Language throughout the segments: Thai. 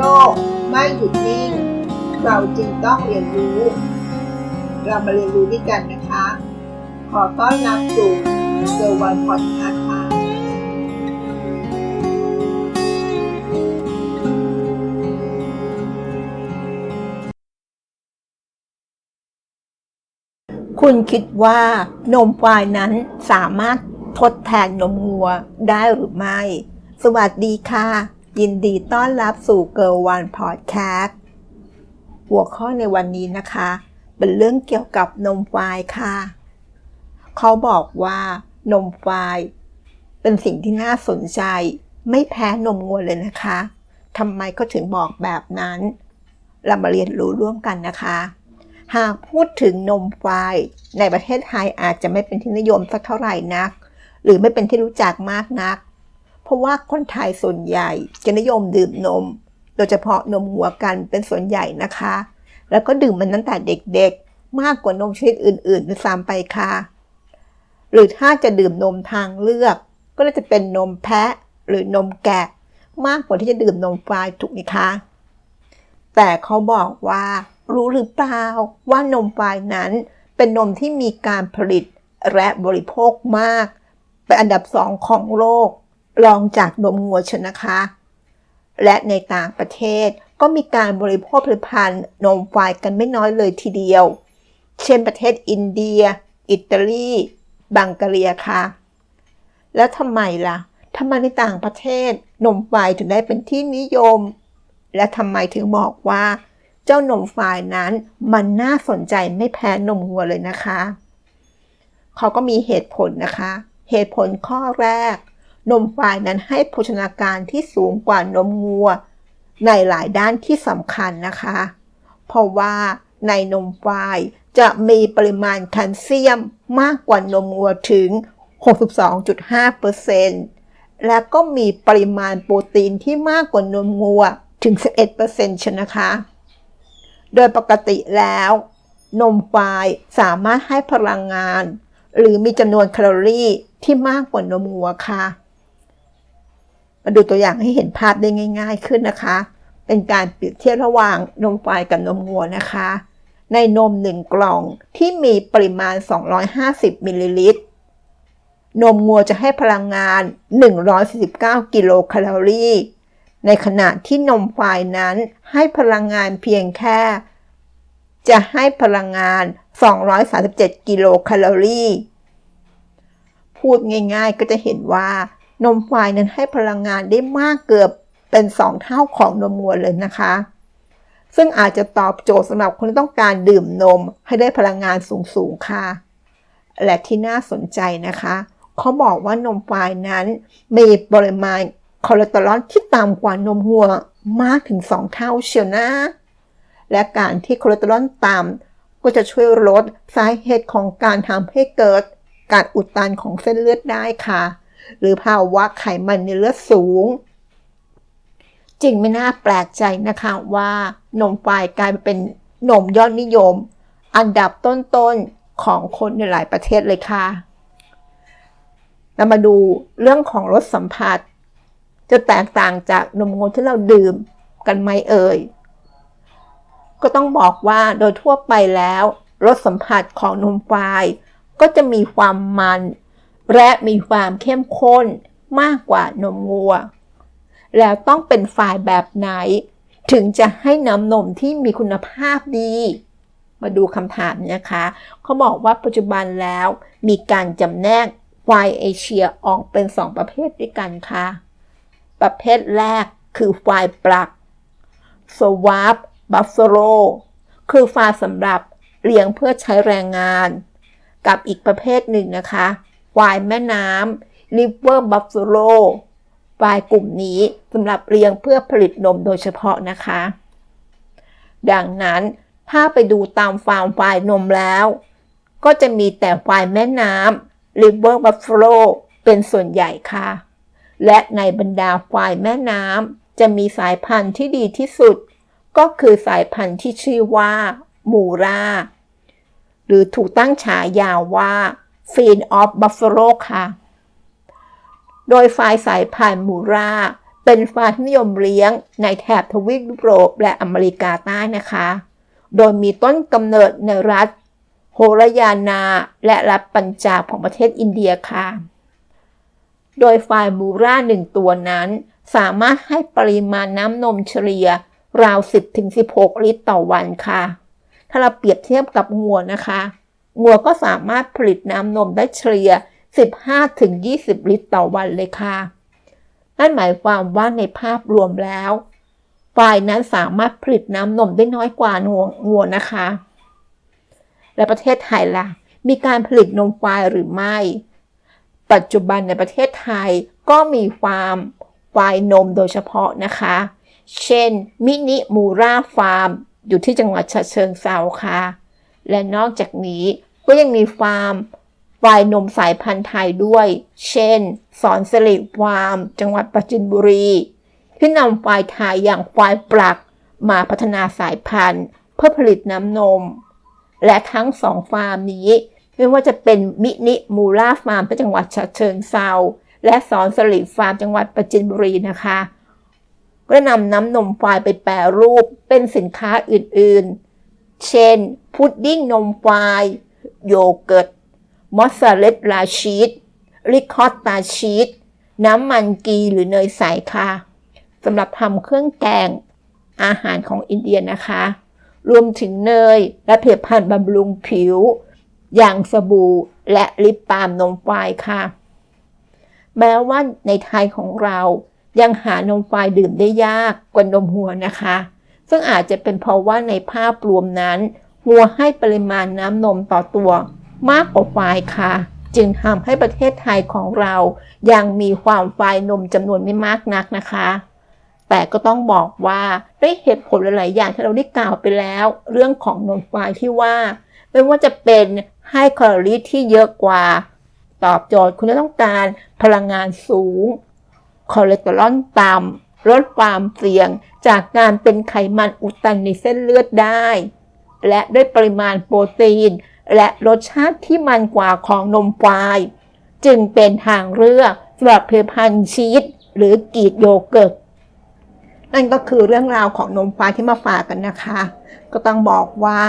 โรคไม่หยุดนิ่ง เราจรึงต้องเรียนรู้ เรามาเรียนรู้ด้วยกันนะคะ ขอต้อนรับสู่เซอร์วันพอดคาส์ค่ะคุณคิดว่านมควายนั้นสามารถทดแทนนมงัวได้หรือไม่ สวัสดีค่ะ ยินดีต้อนรับสู่เกิร์ลวันพอดแคสต์หัวข้อในวันนี้นะคะ เป็นเรื่องเกี่ยวกับนมควายค่ะ เขาบอกว่านมควายเป็นสิ่งที่น่าสนใจ ไม่แพ้นมงัวเลยนะคะทำไมเขาถึงบอกแบบนั้น เรามาเรียนรู้ร่วมกันนะคะ หากพูดถึงนมควายในประเทศไทยอาจจะไม่เป็นที่นิยมสักเท่าไหร่นัก หรือไม่เป็นที่รู้จักมากนัก เพราะว่าคนไทยส่วนใหญ่จะนิยมดื่มนม โดยเฉพาะนมหัวกันเป็นส่วนใหญ่นะคะ แล้วก็ดื่มมันตั้งแต่เด็กๆ มากกว่านมชนิดอื่นๆด้วยซ้ำไปค่ะ หรือถ้าจะดื่มนมทางเลือก ก็น่าจะเป็นนมแพะหรือนมแกะ มากกว่าที่จะดื่มนมควายถูกไหมคะแต่เขาบอกว่ารู้หรือเปล่าว่านมควายนั้น เป็นนมที่มีการผลิตและบริโภคมาก เป็นอันดับสองของโลก รองจากนมงัวชนะคะ และในต่างประเทศก็มีการบริโภคผลิตภัณฑ์นมควายกันไม่น้อยเลยทีเดียว เช่นประเทศอินเดีย อิตาลี บังการียค่ะ แล้วทำไมล่ะทำไมในต่างประเทศนมควายถึงได้เป็นที่นิยม และทำไมถึงบอกว่า เจ้านมควายนั้นมันน่าสนใจไม่แพ้นมวัวเลยนะคะ เขาก็มีเหตุผลนะคะ เหตุผลข้อแรก นมควายนั้นให้โภชนาการที่สูงกว่านมวัว ในหลายด้านที่สำคัญนะคะ เพราะว่าในนมควายจะมีปริมาณแคลเซียมมากกว่านมวัวถึง 62.5%และก็มีปริมาณโปรตีนที่มากกว่านมวัวถึง 11%ชนะคะ โดยปกติแล้ว นมควายสามารถให้พลังงาน หรือมีจำนวนแคลอรี่ที่มากกว่านมวัวค่ะ มาดูตัวอย่างให้เห็นภาพได้ง่าย ๆขึ้นนะคะ เป็นการเปรียบเทียบระหว่างนมควายกับนมวัวนะคะ ในนม 1 กล่องที่มีปริมาณ 250 มิลลิลิตร นมงัวจะให้พลังงาน 149 กิโลแคลอรี่ ในขณะที่นมควายนั้นให้พลังงานเพียงแค่ จะให้พลังงาน 237 กิโลแคลอรี่ พูดง่ายๆก็จะเห็นว่า นมควายนั้นให้พลังงานได้มากเกือบเป็น 2 เท่าของนมวัวเลยนะคะ ซึ่งอาจจะตอบโจทย์สำหรับคนที่ต้องการดื่มนมให้ได้พลังงานสูงๆค่ะ และที่น่าสนใจนะคะ เขาบอกว่านมควายนั้น มีปริมาณคอเลสเตอรอลที่ต่ำกว่านมวัวมากถึง 2 เท่าเชียวนะ และการที่คอเลสเตอรอลต่ำก็จะช่วยลดสาเหตุของการทำให้เกิดการอุดตันของเส้นเลือดได้ค่ะ หรือภาวะไขมันในเลือดสูง จริงไม่น่าแปลกใจนะคะว่านมควายกลายเป็นนมยอดนิยม อันดับต้นๆของคนในหลายประเทศเลยค่ะเรามาดูเรื่องของรสสัมผัส จะแตกต่างจากนมงวที่เราดื่มกันไหมเอ่ย ก็ต้องบอกว่าโดยทั่วไปแล้วรสสัมผัสของนมควาย ก็จะมีความมัน และมีความเข้มข้นมากกว่านมงัว แล้วต้องเป็นฝ่ายแบบไหน ถึงจะให้น้ำนมที่มีคุณภาพดี มาดูคำถามนะคะ เขาบอกว่าปัจจุบันแล้วมีการจำแนกควายเอเชียออกเป็น2ประเภทด้วยกันค่ะ ประเภทแรกคือควายปลัก สวาปบัฟเฟโลคือควาสำหรับเลี้ยงเพื่อใช้แรงงาน กับอีกประเภทหนึ่งนะคะ ควายแม่น้ำลิเวอร์บัฟเฟโลควายกลุ่มนี้สำหรับเลี้ยงเพื่อผลิตนมโดยเฉพาะนะคะ ดังนั้นถ้าไปดูตามฟาร์มควายนมแล้ว ก็จะมีแต่ควายแม่น้ำ River Buffalo เป็นส่วนใหญ่ค่ะ และในบรรดาควายแม่น้ำจะมีสายพันธุ์ที่ดีที่สุด ก็คือสายพันธุ์ที่ชื่อว่ามูราหรือถูกตั้งฉายาว่า f e e n of Buffalo ค่ะ โดยไฟล์สายพันธุ์มูราเป็นฟาร์ที่นิยมเลี้ยงในแถบทวีปยุโรปและอเมริกาใต้นะคะ โดยมีต้นกำเนิดในรัฐโฮรยานา และรัฐปัญจาบของประเทศอินเดียค่ะ โดยไฟล์บูราหนึ่งตัวนั้น สามารถให้ปริมาณน้ำนมเฉลี่ยราว 10-16 ลิตรต่อวันค่ะ ถ้าเราเปรียบเทียบกับงัวนะคะ งัวก็สามารถผลิตน้ำนมได้เฉลี่ย 15-20 ลิตรต่อวันเลยค่ะ นั่นหมายความว่าในภาพรวมแล้วฝ่ายนั้นสามารถผลิตน้ำนมได้น้อยกว่างัวงัวนะคะ และประเทศไทยล่ะ มีการผลิตนมควายหรือไม่ ปัจจุบันในประเทศไทยก็มีฟาร์มควายนมโดยเฉพาะนะคะ เช่น มินิมูราฟาร์ม อยู่ที่จังหวัดฉะเชิงเซาค่ะ และนอกจากนี้ ก็ยังมีฟาร์มวายนมสายพันธุ์ไทยด้วย เช่น สอนสิริฟาร์ม จังหวัดปราจินบุรี ที่นำควายไทยอย่างควายปลักมาพัฒนาสายพันธุ์ เพื่อผลิตน้ำนม และทั้งสองฟาร์มนี้ ไม่ว่าจะเป็นมินิมูราฟาร์มที่จังหวัดฉะเชิงเซาและสอนสลิฟาร์มจังหวัดปราจินบุรีนะคะก็นำน้ำนมควายไปแปรรูปเป็นสินค้าอื่นๆ เช่น พุดดิ้งนมควาย โยเกิร์ต มอสซาเรลลาชีส ริคอตตาชีส น้ำมันกีหรือเนยใสค่ะสำหรับทำเครื่องแกงอาหารของอินเดียนะคะ รวมถึงเนยและผลิตภัณฑ์บำรุงผิว อย่างสบู่และลิปบาล์มนมควายค่ะ แม้ว่าในไทยของเรายังหานมควายดื่มได้ยากกว่านมวัวนะคะ ซึ่งอาจจะเป็นเพราะว่าในภาพรวมนั้น วัวให้ปริมาณน้ำนมต่อตัว มากกว่าควายค่ะ จึงทำให้ประเทศไทยของเรายังมีความควายนมจำนวนไม่มากนักนะคะ แต่ก็ต้องบอกว่าด้วยเหตุผลหลาย ๆ อย่างที่เราได้กล่าวไปแล้ว เรื่องของนมควายที่ว่า ไม่ว่าจะเป็นให้แคลอรี่ที่เยอะกว่า ตอบโจทย์คุณต้องการพลังงานสูงคอเลสเตอรอลต่ำลดความเสี่ยงจากการเป็นไขมันอุดตันในเส้นเลือดได้ และด้วยปริมาณโปรตีน และรสชาติที่มันกว่าของนมควาย จึงเป็นทางเลือกสำหรับผลิตภัณฑ์ชีสหรือกรีกโยเกิร์ตนั่นก็คือเรื่องราวของนมควายที่มาฝากกันนะคะ ก็ต้องบอกว่า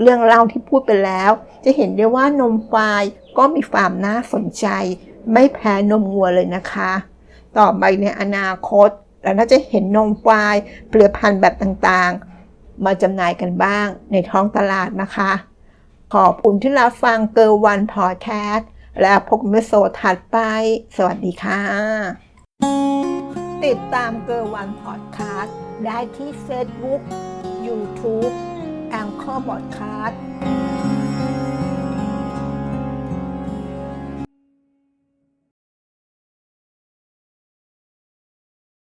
เรื่องเล่าที่พูดไปแล้ว จะเห็นได้ว่านมควายก็มีความน่าสนใจ ไม่แพ้นมงัวเลยนะคะ ต่อไปในอนาคตเราน่าจะเห็นนมควายผลิตภัณฑ์แบบต่างๆ มาจำหน่ายกันบ้างในท้องตลาดนะคะ ขอบคุณที่รับฟังเกอร์วันพอดแคสต์และพบกันในโซถัดไป สวัสดีค่ะ ติดตามเกอร์วันพอดแคสต์ได้ที่เฟซบุ๊กยูทูบแองเกอร์บอดคาสต์